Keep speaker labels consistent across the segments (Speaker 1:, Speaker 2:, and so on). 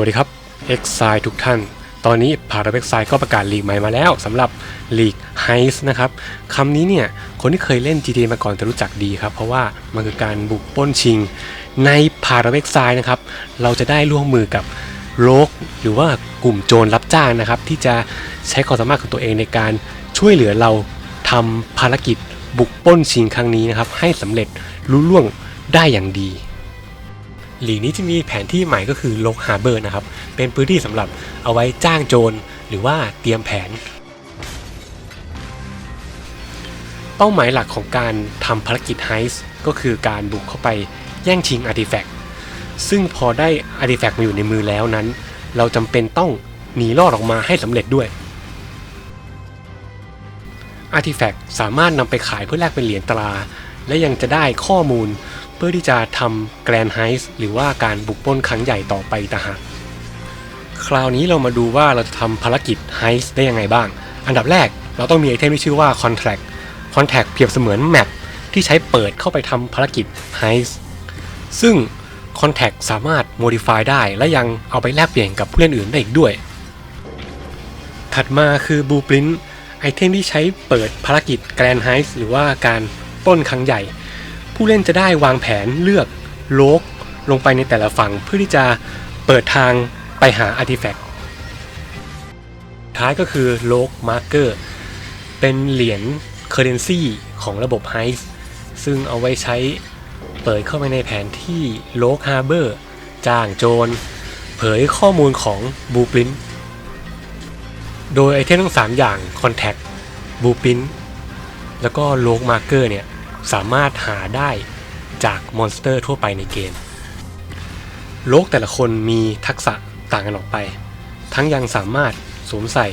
Speaker 1: วัสดีครับ x อ i ทุกท่าน ตอนนี้พาราเอ็กไซก็ประกาศลีกใหม่มาแล้วสำหรับลีกไฮส์นะครับคำนี้เนี่ยคนที่เคยเล่น GTA มาก่อนจะรู้จักดีครับ เพราะว่ามันคือการบุกป้นชิง ในพาราเอ็กไซนะครับเราจะได้ร่วมมือกับโลกหรือว่ากลุ่มโจรรับจ้างนะครับ ที่จะใช้ความสามารถของตัวเองในการช่วยเหลือเราทำภารกิจบุกป้นชิงครั้งนี้นะครับให้สำเร็จรุ่ล่วงได้อย่างดี หลีกนี้จะมีแผนที่ใหม่ก็คือโลกฮาร์เบอร์นะครับ เป็นพื้นที่สำหรับเอาไว้จ้างโจรหรือว่าเตรียมแผน เป้าหมายหลักของการทำภารกิจไฮส์ก็คือการบุกเข้าไปแย่งชิงอาร์ติแฟกต์ซึ่งพอได้อาร์ติแฟกต์มาอยู่ในมือแล้วนั้น เราจำเป็นต้องหนีรอดออกมาให้สำเร็จด้วยอาร์ติแฟกต์สามารถนำไปขายเพื่อแลกเป็นเหรียญตรา และยังจะได้ข้อมูลเพื่อที่จะทำแกรนไฮส์หรือว่าการบุกปล้นครั้งใหญ่ต่อไปต่างหากคราวนี้เรามาดูว่าเราจะทำภารกิจไฮส์ได้ยังไงบ้าง อันดับแรกเราต้องมีไอเทมที่ชื่อว่า Contract Contract เปรียบเสมือนแมปที่ใช้เปิดเข้าไปทำภารกิจไฮส์ซึ่ง Contact สามารถ modify ได้และยังเอาไปแลกเปลี่ยนกับผู้เล่นอื่นได้อีกด้วย ถัดมาคือ Blueprint ไอเทมที่ใช้เปิดภารกิจ Grand Heist หรือว่าการ ปล้นครั้งใหญ่ ผู้เล่นจะได้วางแผนเลือกโลกลงไปในแต่ละฝั่งเพื่อที่จะเปิดทางไปหาอาร์ติแฟกต์ท้ายก็คือโลกมาร์เกอร์เป็นเหรียญเคอร์เรนซีของระบบไฮส์ซึ่งเอาไว้ใช้เปิดเข้าไปในแผนที่โลกฮาร์เบอร์จ้างโจร เผยข้อมูลของบูปรินโดยไอเทมทั้ง 3 อย่าง Contact b l u e p r i n t แล้วก็ l o g Marker เนี่ย สามารถหาได้จากมอนสเตอร์ทั่วไปในเกม โลกแต่ละคนมีทักษะต่างกันออกไป ทั้งยังสามารถสวมใส่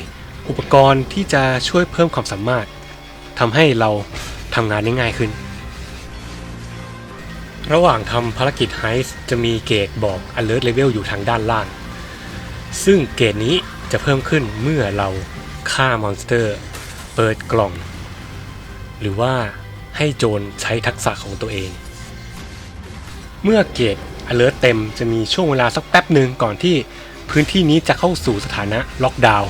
Speaker 1: อุปกรณ์ที่จะช่วยเพิ่มความสามารถทำให้เราทำงานได้ง่ายขึ้น ระหว่างทำภารกิจไฮส์จะมีเกจบอก alert level อยู่ทางด้านล่าง ซึ่งเกจนี้จะเพิ่มขึ้นเมื่อเราฆ่ามอนสเตอร์ เปิดกล่อง หรือว่า ให้โจรใช้ทักษะของตัวเอง เมื่อเกต alert เต็มจะมีช่วงเวลาสักแป๊บหนึ่งก่อนที่พื้นที่นี้จะเข้าสู่สถานะล็อกดาวน์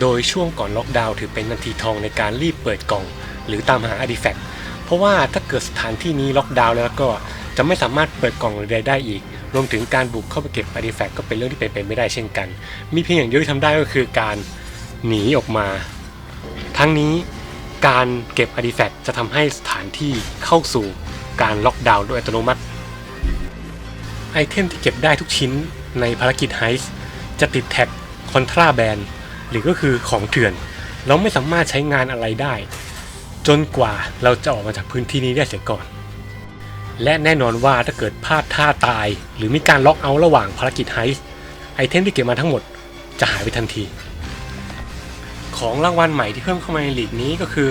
Speaker 1: โดยช่วงก่อนล็อกดาวน์ถือเป็นนาทีทองในการรีบเปิดกล่อง หรือตามหาอาร์ติแฟกต์ เพราะว่าถ้าเกิดสถานที่นี้ล็อกดาวน์แล้วก็จะไม่สามารถเปิดกล่องใดได้อีก รวมถึงการบุกเข้าไปเก็บอาร์ติแฟกต์ก็เป็นเรื่องที่เป็นไปไม่ได้เช่นกัน มีเพียงอย่างเดียวที่ทำได้ก็คือการหนีออกมา ทั้งนี้ การเก็บอาร์ติแฟกต์จะทำให้สถานที่เข้าสู่การล็อกดาวน์โดยอัตโนมัติ ไอเทมที่เก็บได้ทุกชิ้นในภารกิจไฮส์จะติดแท็กคอนทราแบนหรือก็คือของเถื่อน เราไม่สามารถใช้งานอะไรได้ จนกว่าเราจะออกมาจากพื้นที่นี้ได้เสียก่อน และแน่นอนว่าถ้าเกิดพลาดท่าตาย หรือมีการล็อกเอาท์ระหว่างภารกิจไฮส์ไอเทมที่เก็บมาทั้งหมดจะหายไปทันที ของรางวัลใหม่ที่เพิ่มเข้ามาในลีกนี้ก็คือ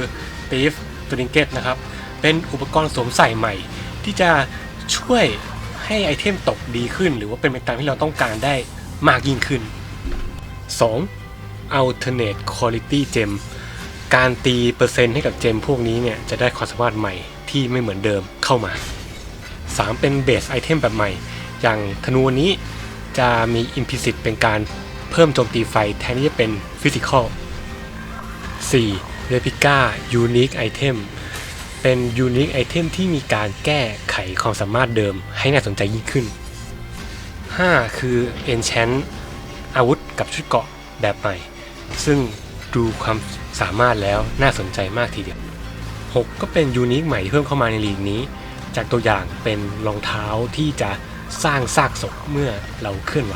Speaker 1: Thief t r i n k e t นะครับ เป็นอุปกรณ์สวมใส่ใหม่ ที่จะช่วยให้ไอเทมตกดีขึ้น หรือว่าเป็นไปตามที่เราต้องการได้มากยิ่งขึ้น 2. Alternate Quality Gem การตีเปอร์เซ็นต์ให้กับเจมพวกนี้เนี่ยจะได้ความสามารถใหม่ที่ไม่เหมือนเดิมเข้ามา 3. เป็นเบสไอเทมแบบใหม่ อย่างธนูนี้จะมี Implicit เป็นการเพิ่มโจมตีไฟแทนที่จะเป็นฟิสิกอล 4. Replica Unique Item เป็น Unique Item ที่มีการแก้ไขความสามารถเดิมให้น่าสนใจยิ่งขึ้น 5. คือ Enchant อาวุธกับชุดเกาะแบบใหม่ ซึ่งดูความสามารถแล้วน่าสนใจมากทีเดียว 6. ก็เป็นยูนิคใหม่ที่เพิ่มเข้ามาในลีกนี้ จากตัวอย่างเป็นรองเท้าที่จะสร้างซากศพเมื่อเราเคลื่อนไหว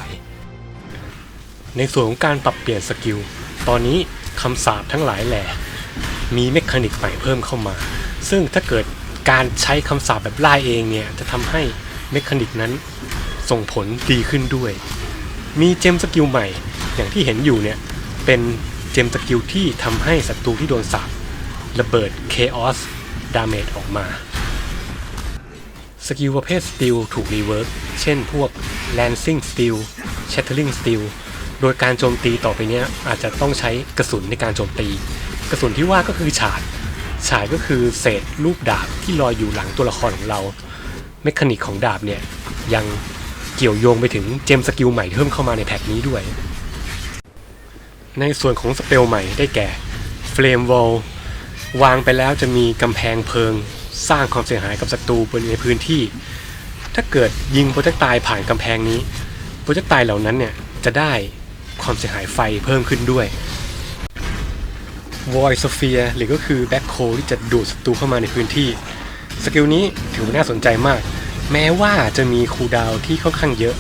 Speaker 1: ในส่วนของการปรับเปลี่ยนสกิล ตอนนี้ คำสาปทั้งหลายแหล่มีเมคานิกใหม่เพิ่มเข้ามา ซึ่งถ้าเกิดการใช้คำสาปแบบไล่เองเนี่ย จะทำให้เมคานิกนั้นส่งผลดีขึ้นด้วย มีเจมสกิลใหม่ อย่างที่เห็นอยู่เนี่ย เป็นเจมสกิลที่ทำให้ศัตรูที่โดนสาบระเบิด Chaos Damage ออกมา สกิลประเภทสติลถูกรีเวิร์กเช่นพวก Lancing Steel Shattering Steel โดยการโจมตีต่อไปเนี้ยอาจจะต้องใช้กระสุนในการโจมตี กระสุนที่ว่าก็คือฉาดฉาดก็คือเศษลูกดาบที่ลอยอยู่หลังตัวละครของเรา เมคานิกของดาบเนี่ยยังเกี่ยวโยงไปถึงเจมสกิลใหม่เพิ่มเข้ามาในแพทนี้ด้วย ในส่วนของสเปลใหม่ได้แก่ Flame Wall วางไปแล้วจะมีกำแพงเพลิง สร้างความเสียหายกับศัตรูบริเวณพื้นที่ ถ้าเกิดยิงโปรเจกตายผ่านกำแพงนี้โปรเจกตายเหล่านั้นเนี่ยจะได้ ความเสียหายไฟเพิ่มขึ้นด้วย Void Sphere หรือก็คือแบ็คโคที่จะดูดศัตรูเข้ามาในพื้นที่ สกิลนี้ถือว่าน่าสนใจมาก แม้ว่าจะมีคูดาวที่ค่อนข้างเยอะ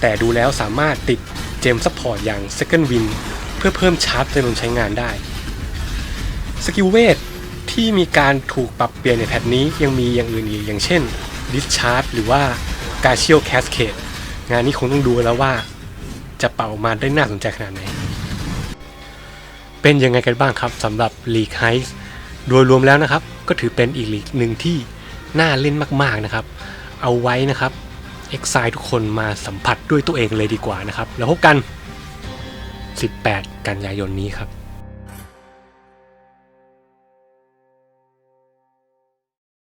Speaker 1: แต่ดูแล้วสามารถติดเจมซัพพอร์ตอย่าง Second Wind เพื่อเพิ่มชาร์จจำนวนใช้งานได้ สกิลเวทที่มีการถูกปรับเปลี่ยนในแพทนี้ยังมีอย่างอื่นอีกอย่างเช่น Discharge หรือว่า g a c i a l Cascade งานนี้คงต้องดูแล้วว่า จะเป่าออกมาได้น่าสนใจขนาดไหน เป็นยังไงกันบ้างครับสำหรับลีกไฮส์โดยรวมแล้วนะครับ ก็ถือเป็นอีกลีกหนึ่งที่น่าเล่นมากๆนะครับ เอาไว้นะครับเอ็กไซทุกคนมาสัมผัสด้วยตัวเองเลยดีกว่านะครับ แล้วพบกัน 18 กันยายนนี้ครับ